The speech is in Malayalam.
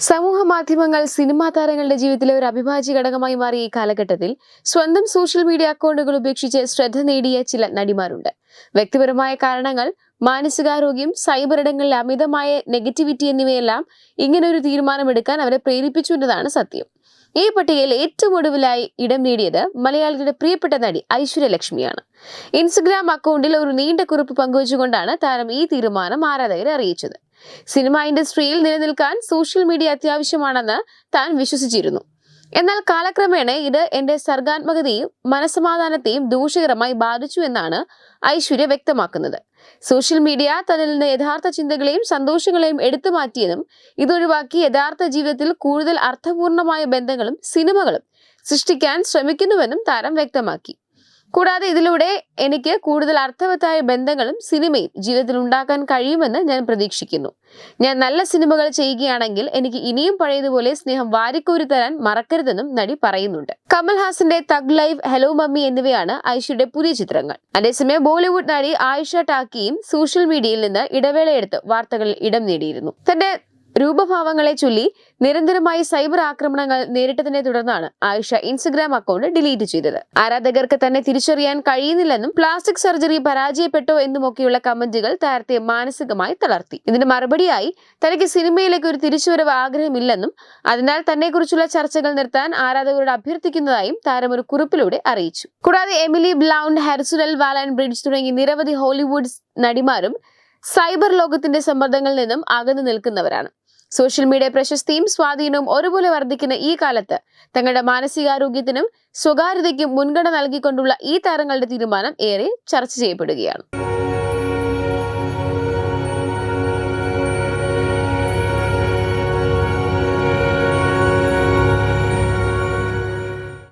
സമൂഹ മാധ്യമങ്ങൾ സിനിമാ താരങ്ങളുടെ ജീവിതത്തിലെ ഒരു അഭിഭാജ്യ ഘടകമായി മാറിയ ഈ കാലഘട്ടത്തിൽ സ്വന്തം സോഷ്യൽ മീഡിയ അക്കൗണ്ടുകൾ ഉപേക്ഷിച്ച് ശ്രദ്ധ നേടിയ ചില നടിമാരുണ്ട്. വ്യക്തിപരമായ കാരണങ്ങൾ മാനസികാരോഗ്യം സൈബർ ഇടങ്ങളിൽ അമിതമായ നെഗറ്റിവിറ്റി എന്നിവയെല്ലാം ഇങ്ങനെ ഒരു തീരുമാനമെടുക്കാൻ അവരെ പ്രേരിപ്പിച്ചു എന്നതാണ് സത്യം. ഈ പട്ടികയിൽ ഏറ്റവും ഒടുവിലായി ഇടം നേടിയത് മലയാളികളുടെ പ്രിയപ്പെട്ട നടി ഐശ്വര്യ ലക്ഷ്മിയാണ് ഇൻസ്റ്റഗ്രാം അക്കൗണ്ടിൽ ഒരു നീണ്ട കുറിപ്പ് പങ്കുവച്ചുകൊണ്ടാണ് താരം ഈ തീരുമാനം ആരാധകരെ അറിയിച്ചത്. സിനിമ ഇൻഡസ്ട്രിയിൽ നിലനിൽക്കാൻ സോഷ്യൽ മീഡിയ അത്യാവശ്യമാണെന്ന് താൻ വിശ്വസിച്ചിരുന്നു. എന്നാൽ കാലക്രമേണ ഇത് എന്റെ സർഗാത്മകതയും മനസമാധാനത്തെയും ദൂഷകരമായി ബാധിച്ചു എന്നാണ് ഐശ്വര്യ വ്യക്തമാക്കുന്നത്. സോഷ്യൽ മീഡിയ തന്നിൽ നിന്ന് യഥാർത്ഥ ചിന്തകളെയും സന്തോഷങ്ങളെയും എടുത്തു മാറ്റിയതും ഇതൊഴിവാക്കി യഥാർത്ഥ ജീവിതത്തിൽ കൂടുതൽ അർത്ഥപൂർണമായ ബന്ധങ്ങളും സിനിമകളും സൃഷ്ടിക്കാൻ ശ്രമിക്കുന്നുവെന്നും താരം വ്യക്തമാക്കി. കൂടാതെ ഇതിലൂടെ എനിക്ക് കൂടുതൽ അർത്ഥവത്തായ ബന്ധങ്ങളും സിനിമയും ജീവിതത്തിൽ ഉണ്ടാക്കാൻ കഴിയുമെന്ന് ഞാൻ പ്രതീക്ഷിക്കുന്നു. ഞാൻ നല്ല സിനിമകൾ ചെയ്യുകയാണെങ്കിൽ എനിക്ക് ഇനിയും പഴയതുപോലെ സ്നേഹം വാരിക്കോരി തരാൻ മറക്കരുതെന്നും നടി പറയുന്നുണ്ട്. കമൽഹാസിന്റെ തഗ് ലൈഫ് ഹലോ മമ്മി എന്നിവയാണ് ഐഷയുടെ പുതിയ ചിത്രങ്ങൾ. അതേസമയം ബോളിവുഡ് നടി ആയിഷ ടാക്കിയും സോഷ്യൽ മീഡിയയിൽ നിന്ന് ഇടവേളയെടുത്ത് വാർത്തകളിൽ ഇടം നേടിയിരുന്നു. തന്റെ രൂപഭാവങ്ങളെ ചൊല്ലി നിരന്തരമായി സൈബർ ആക്രമണങ്ങൾ നേരിട്ടതിനെ തുടർന്നാണ് ആയിഷ ഇൻസ്റ്റഗ്രാം അക്കൗണ്ട് ഡിലീറ്റ് ചെയ്തത്. ആരാധകർക്ക് തന്നെ തിരിച്ചറിയാൻ കഴിയുന്നില്ലെന്നും പ്ലാസ്റ്റിക് സർജറി പരാജയപ്പെട്ടോ എന്നുമൊക്കെയുള്ള കമന്റുകൾ താരത്തെ മാനസികമായി തളർത്തി. ഇതിന് മറുപടിയായി തനിക്ക് സിനിമയിലേക്ക് ഒരു തിരിച്ചുവരവ് ആഗ്രഹമില്ലെന്നും അതിനാൽ തന്നെക്കുറിച്ചുള്ള ചർച്ചകൾ നിർത്താൻ ആരാധകരോട് അഭ്യർത്ഥിക്കുന്നതായും താരം ഒരു കുറിപ്പിലൂടെ അറിയിച്ചു. കൂടാതെ എമിലി ബ്ലൗണ്ട് ഹെർസുരൽ വാലൻ ബ്രിഡ്ജ് തുടങ്ങി നിരവധി ഹോളിവുഡ് നടിമാരും സൈബർ ലോകത്തിന്റെ സമ്മർദ്ദങ്ങളിൽ നിന്നും അകന്നു നിൽക്കുന്നവരാണ്. സോഷ്യൽ മീഡിയ പ്രശസ്തിയും സ്വാധീനവും ഒരുപോലെ വർദ്ധിക്കുന്ന ഈ കാലത്ത് തങ്ങളുടെ മാനസികാരോഗ്യത്തിനും സ്വകാര്യതയ്ക്കും മുൻഗണന നൽകിക്കൊണ്ടുള്ള ഈ താരങ്ങളുടെ തീരുമാനം ഏറെ ചർച്ച ചെയ്യപ്പെടുകയാണ്.